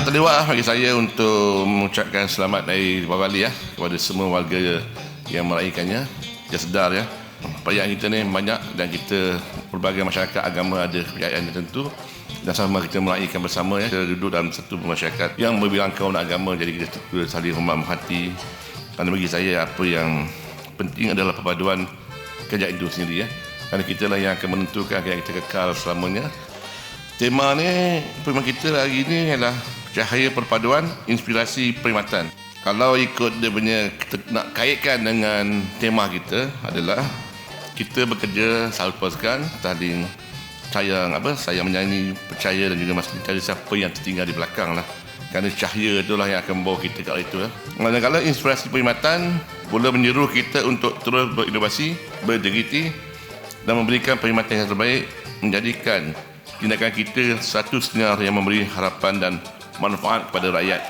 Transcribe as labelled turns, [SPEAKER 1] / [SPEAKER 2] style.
[SPEAKER 1] terlewat lah bagi saya untuk mengucapkan selamat dari Bali ya kepada semua warga yang meraihkannya. Dia sedar ya. Perayaan kita ni banyak dan kita pelbagai masyarakat agama ada perayaan tertentu. Dan sama kita meraihkan bersama ya. Kita duduk dalam satu masyarakat yang berbilangkauan agama. Jadi kita saling hormat menghormati kerana bagi saya apa yang penting adalah perpaduan kerja itu sendiri ya. Kerana kita lah yang akan menentukan yang kita kekal selamanya. Tema ni tema kita hari ini adalah cahaya perpaduan inspirasi perkhidmatan kalau ikut dia punya nak kaitkan dengan tema kita adalah kita bekerja selalu puaskan tadi saya apa saya menyanyi percaya dan juga masih mencari siapa yang tertinggal di belakang lah kerana cahaya itulah yang akan membawa kita ke arah itu lah. Manakala inspirasi perkhidmatan boleh menyeru kita untuk terus berinovasi, berintegriti dan memberikan perkhidmatan yang terbaik menjadikan tindakan kita satu sinar yang memberi harapan dan manfaat kepada rakyat.